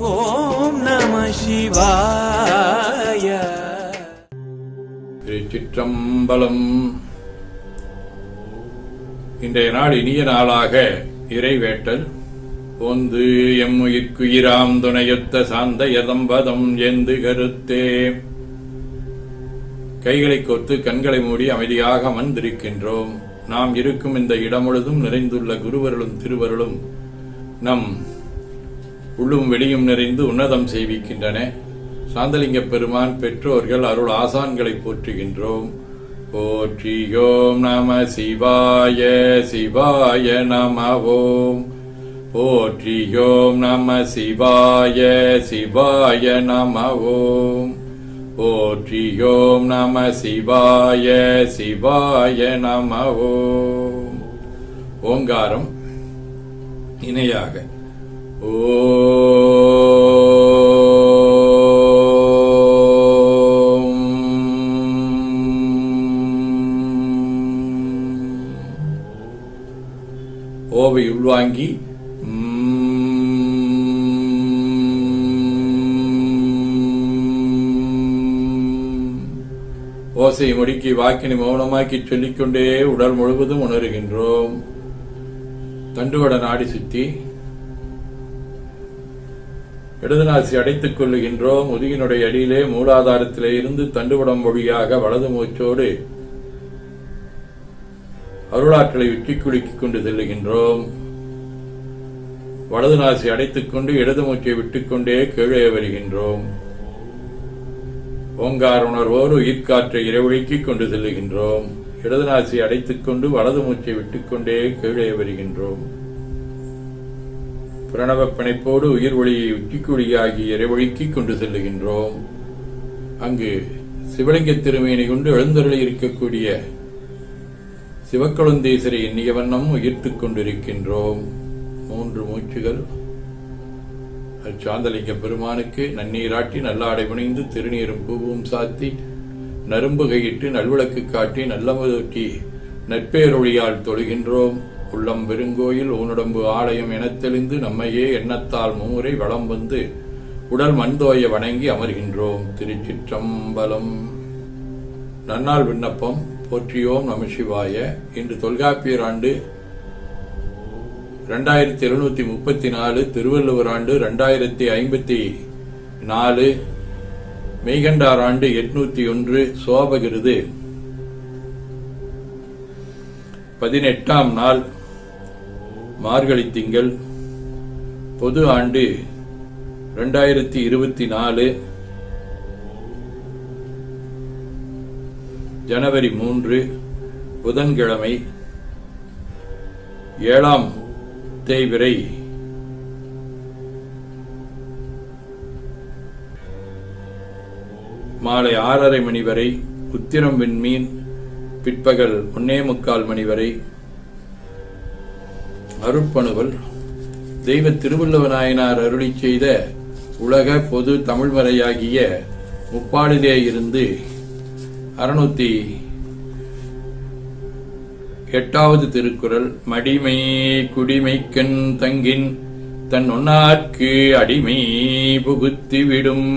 ஓம் நம சிவாய. திருச்சிற்றம்பலம். இன்றைய நாள் இனிய நாளாக இறைவேட்டல். ஒந்து எம்முயிர்க்குயிராம் துணையொத்த சாந்த யதம்பதம் எந்து கருத்தே. கைகளை கோர்த்து கண்களை மூடி அமைதியாக அமர்ந்திருக்கின்றோம். நாம் இருக்கும் இந்த இடம் முழுதும் நிறைந்துள்ள குருவருளும் திருவருளும் நம் உள்ளும் வெளியும் நிறைந்து உன்னதம் செய்விக்கின்றன. சாந்தலிங்க பெருமான் பெற்றோர்கள் அருள் ஆசான்களை போற்றுகின்றோம். போற்றியோம் நம சிவாய சிவாய நம ஓம் போற்றியோம் நம சிவாய சிவாய நம ஓம் போற்றியோம் நம சிவாய சிவாய நம ஓம் ஓங்காரம் இணையாக ஓவை உள்வாங்கி. ஓசையை முடுக்கி வாக்கினை மௌனமாக்கி சொல்லிக்கொண்டே உடல் முழுவதும் உணர்கின்றோம். தண்டுவட நாடி சுத்தி. இடதுநாசி அடைத்துக் கொள்ளுகின்றோம் முதுகினுடைய அடியிலே மூலாதாரத்திலே இருந்து தண்டுபடம் வழியாக வலது மூச்சோடு அருளாற்றலை உச்சி குலுக்கிக் கொண்டு செல்லுகின்றோம். வலது நாசி அடைத்துக் கொண்டு இடது மூச்சை விட்டுக்கொண்டே கீழே வருகின்றோம். ஓங்கார் உணர்வோடு உயிர்காற்றை இரவழிக்கிக் கொண்டு செல்லுகின்றோம். இடது நாசி அடைத்துக் கொண்டு வலது மூச்சை விட்டுக்கொண்டே கீழே வருகின்றோம். பிரணவ பிணைப்போடு உயிர் ஒளியை உச்சிக்குழியாகி இறைவழிக்கிக் கொண்டு செல்லுகின்றோம். அங்கு சிவலிங்க திருமேனை கொண்டு எழுந்தருளி இருக்கக்கூடிய சிவக்குழந்தீசரை எண்ணிய வண்ணம் உயிர்த்து கொண்டிருக்கின்றோம். மூன்று மூச்சுகள். அச்சாந்தலிங்க பெருமானுக்கு நன்னீராட்டி நல்லாடை புனைந்து திருநீரும் பூவும் சாத்தி நரும்புகையிட்டு நல்விளக்கு காட்டி நல்லமுதூட்டி நற்பேரொழியால் தொழுகின்றோம். உள்ளம் பெருங்கோயில் ஊனுடம்பு ஆலயம் எனத் தெளிந்து நம்மையே எண்ணத்தால் மூரை வளம் வந்து உடல் மண்தோய வணங்கி அமர்கின்றோம். திருச்சிற்றம்பலம். நன்னாள் விண்ணப்பம். போற்றியோம் நம சிவாய. இன்று தொல்காப்பியர் ஆண்டு ரெண்டாயிரத்தி எழுநூத்தி முப்பத்தி நாலு திருவள்ளுவர் ஆண்டு ரெண்டாயிரத்தி ஐம்பத்தி நாலு மெய்கண்டார் ஆண்டு எட்நூத்தி ஒன்று சோபகிருது. பதினெட்டாம் நாள். மார்கழி திங்கள் பொது ஆண்டு ரெண்டாயிரத்தி இருபத்தி நாலு ஜனவரி மூன்று புதன்கிழமை ஏழாம் தேய்பிறை மாலை ஆறரை மணி வரை உத்திரம் விண்மீன் பிற்பகல் ஒன்னே முக்கால் மணி வரை அருட்பணுவல் தெய்வ திருவள்ளுவநாயனார் அருளி செய்த உலக பொது தமிழ்மறையாகிய முப்பாடிலே இருந்து அறுநூத்தி எட்டாவது திருக்குறள் மடிமை குடிமைக்கண் தங்கின் தன் ஒன்னார்க்கு அடிமை புகுத்தி விடும்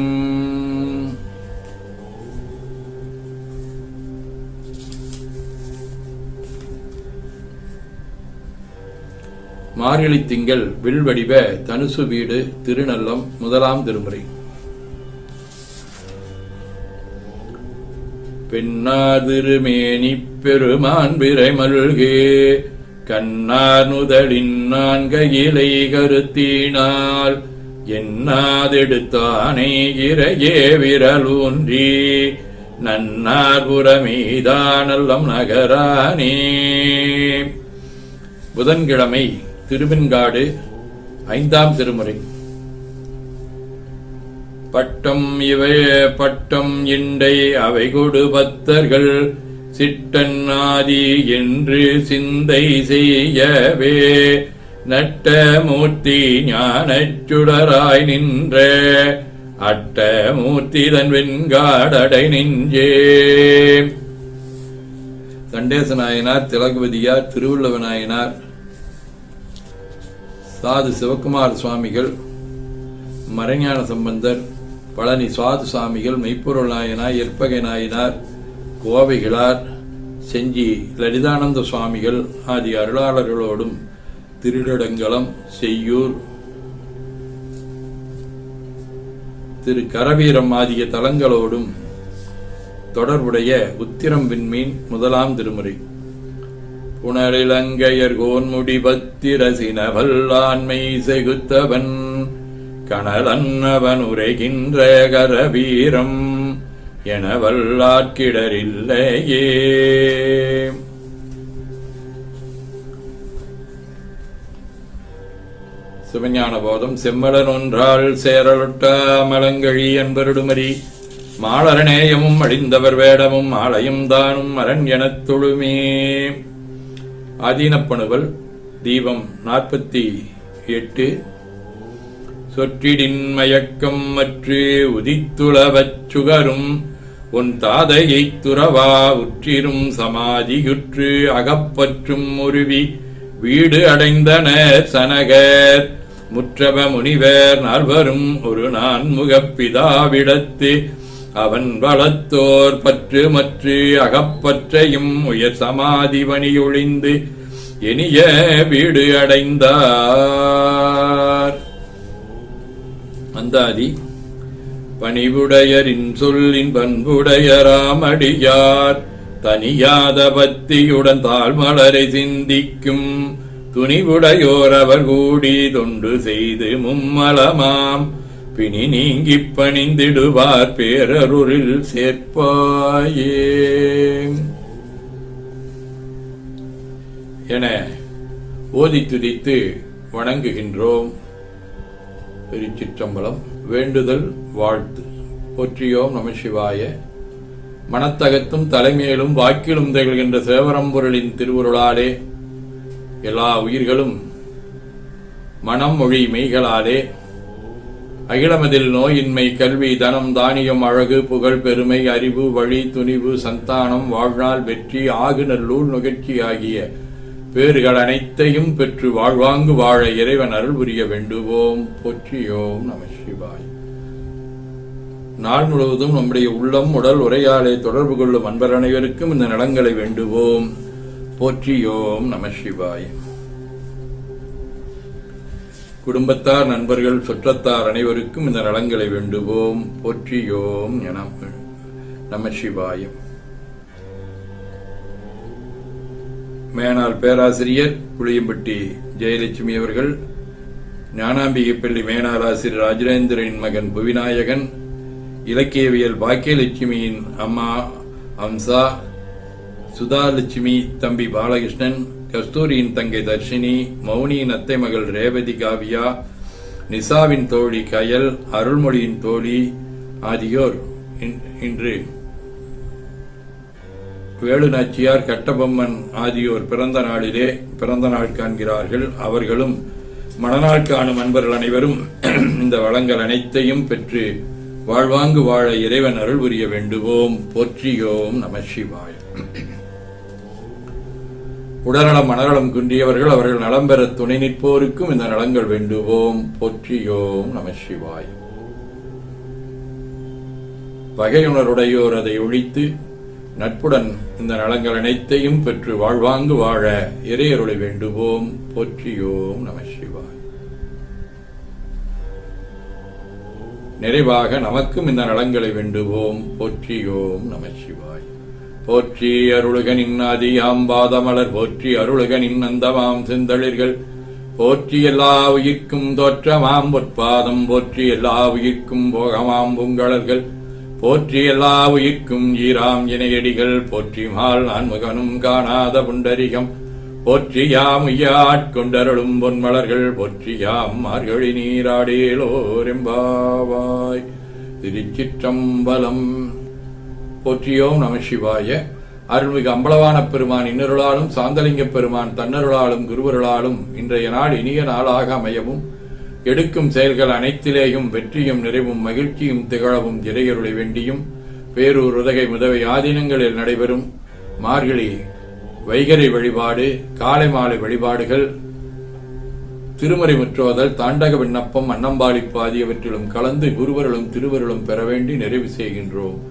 மார்கழி திங்கள் வில்வடிவ தனுசு வீடு திருநல்லம் முதலாம் திருமுறை. பெண்ணாதிருமேனி பெருமான் பிறை மல்கே கண்ணார் நுதலின் நான்கையிலை கருத்தினால் எண்ணாதெடுத்தானே இறையே விரலூன்றி நன்னார் புறமீதானல்லம் நகரானே. புதன்கிழமை திருவெண்காடு ஐந்தாம் திருமுறை. பட்டம் இவை பட்டம் இண்டை அவை கொடு பத்தர்கள். சிட்டன்னாதி என்று சிந்தை செய்யவே நட்ட மூர்த்தி ஞானச்சுடராய் நின்ற அட்ட மூர்த்தி தன் வெண்காடடை நெஞ்சே தண்டேச நாயனார் திலகவதியார் திருவள்ளுவ நாயனார் சாது சிவகுமார் சுவாமிகள் மறைஞான சம்பந்தர் பழனி சுவாது சுவாமிகள் மெய்ப்பொருள் நாயனார் எற்பகை நாயனார் கோவைகளார் செஞ்சி லலிதானந்த சுவாமிகள் ஆதி அருளாளர்களோடும் திருடடங்கலம் செய்யூர் திரு கரவீரம் ஆகிய தலங்களோடும் தொடர்புடைய உத்திரம் விண்மீன் முதலாம் திருமுறை. புனரிலங்கையர் கோன்முடி பத்திரசின வல்லாண்மை செகுத்தவன் கணலன்னவன் உரைகின்ற கரவீரம் என வல்லாட்கிடரில்லையே. சிவஞான போதம் செம்மலன் ஒன்றால் சேரலுட்ட மலங்கழி என்பருடுமரி மாளரநேயமும் அழிந்தவர் வேடமும் ஆலயம் தானும் அரண் எனத் தொழுமே. ஆதீனப்பணுவல் தீபம் நாற்பத்தி எட்டு. சொற்றிடின் மயக்கம் மற்று உதித்துளவச் சுகரும் உன் தாதையைத் துறவா உற்றிரும் சமாதியுற்று அகப்பற்றும் உருவி வீடு அடைந்தனர் சனகர் முற்றவ முனிவர் நால்வரும் ஒரு நான்முகப்பிதாவிடத்து அவன் வளத்தோர் பற்று மற்று அகப்பற்றையும் உயர் சமாதி பணியொழிந்து இனிய வீடு அடைந்தார். அந்தாதி பணிவுடையரின் சொல்லின் பண்புடையராமடியார் தனியாத பக்தியுடன் தாழ்மலரை சிந்திக்கும் துணிவுடையோர் அவர் கூடி தொண்டு செய்து மும்மலமாம். பிணி நீங்கி பணிந்திடுவார் பேரருளில் சேர்ப்பாயே. என ஓதி துதித்து வணங்குகின்றோம். திருச்சிற்றம்பலம் வேண்டுதல் வாழ்த்து. போற்றியோம் நம சிவாய. மனத்தகத்தும் தலைமையிலும் வாக்கிலும் திகழ்கின்ற சேவரம்பொருளின் திருவுருளாலே எல்லா உயிர்களும் மனம் மொழி மெய்களாலே அகிலமதில் நோயின்மை கல்வி தனம் தானியம் அழகு புகழ் பெருமை அறிவு வழி துணிவு சந்தானம் வாழ்நாள் வெற்றி ஆகு நல்லூர் நுகர்ச்சி ஆகிய பேறுகள் அனைத்தையும் பெற்று வாழ்வாங்கு வாழ இறைவன் அருள் புரிய வேண்டுவோம். போற்றியோம் நம சிவாய். நாள் முழுவதும் நம்முடைய உள்ளம் உடல் உரையாடை தொடர்பு கொள்ளும் அன்பர் அனைவருக்கும் இந்த நலங்களை வேண்டுவோம். போற்றியோம் நம சிவாய். குடும்பத்தார் நண்பர்கள் சுற்றத்தார் அனைவருக்கும் இந்த நலங்களை வேண்டுவோம். போற்றியோம் என நம சிவாயம் மேனாள் பேராசிரியர் புளியம்பட்டி ஜெயலட்சுமி அவர்கள் ஞானாம்பிகை பள்ளி மேனாள் ஆசிரியர் ராஜேந்திரனின் மகன் புவிநாயகன் இலக்கியவியல் பாக்கியலட்சுமியின் அம்மா அம்சா சுதாலட்சுமி தம்பி பாலகிருஷ்ணன் கஸ்தூரியின் தங்கை தர்ஷினி மௌனியின் அத்தை மகள் ரேவதி காவியா நிசாவின் தோழி கயல் அருள்மொழியின் தோழி ஆகியோர் இன்- இன்று. வேலு நாச்சியார் கட்டபொம்மன் ஆகியோர் பிறந்த நாளிலே பிறந்த நாள் காண்கிறார்கள். அவர்களும் மணநாள் காணும் அன்பர்கள் அனைவரும் இந்த வளங்கள் அனைத்தையும் பெற்று வாழ்வாங்கு வாழ இறைவன் அருள் புரிய வேண்டுவோம். போற்றியோம் நம சிவாய. உடல்நலம் மனநலம் குன்றியவர்கள் அவர்கள் நலம் பெற துணை நிற்போருக்கும் இந்த நலங்கள் வேண்டுவோம். போற்றியோம் நம சிவாய். பகையுணருடையோர் அதை ஒழித்து நட்புடன் இந்த நலங்கள் அனைத்தையும் பெற்று வாழ்வாங்கு வாழ இறையருளை வேண்டுவோம். போற்றியோம் நம சிவாய். நிறைவாக நமக்கும் இந்த நலங்களை வேண்டுவோம். போற்றியோம் நம சிவாய். போற்றி அருளுகனின் ஆதியாம் பாதமலர் போற்றி அருளுகனின் அந்தமாம் செந்தளிர்கள். போற்றி எல்லா உயிர்க்கும் தோற்றமாம் பொற்பாதம் போற்றி எல்லா உயிர்க்கும் போகமாம் பூங்கழல்கள். போற்றி எல்லா உயிர்க்கும் ஈராம் இணையடிகள் போற்றி மால் நான்முகனும் காணாத புண்டரிகம். போற்றி யாம் உய்யாட்கொண்டருளும் பொன்மலர்கள் போற்றி யாம் மார்கழி நீராடேலோரெம்பாவாய் திருச்சிற்றம்பலம் போற்றியோம் நம சிவாய. அருள்மிகு அம்பலவான பெருமான் இன்னருளாலும் சாந்தலிங்க பெருமான் தன்னருளாலும் குருவருளாலும் இன்றைய நாள் இனிய நாளாக அமையவும். எடுக்கும் செயல்கள் அனைத்திலேயும் வெற்றியும் நிறைவும் மகிழ்ச்சியும் திகழவும் இறையருளை வேண்டியும். பேரூர் உதகை முதவை ஆதீனங்களில் நடைபெறும். மார்கழி வைகரை வழிபாடு காலை மாலை வழிபாடுகள். திருமறை முற்றோதல் தாண்டக விண்ணப்பம் அன்னம்பாளிப்பு ஆகியவற்றிலும் கலந்து குருவர்களும் திருவருளும் பெற வேண்டி நிறைவு செய்கின்றோம்.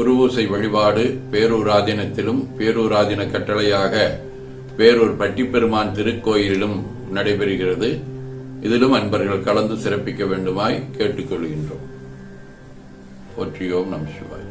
குருவூசை வழிபாடு பேரூராதினத்திலும் பேரூராதின கட்டளையாக பேரூர் பட்டிப்பெருமான் திருக்கோயிலிலும் நடைபெறுகிறது. இதிலும் அன்பர்கள் கலந்து சிறப்பிக்க வேண்டுமாய் கேட்டுக்கொள்கின்றோம். ஒற்றியோம் நம் சிவாய்.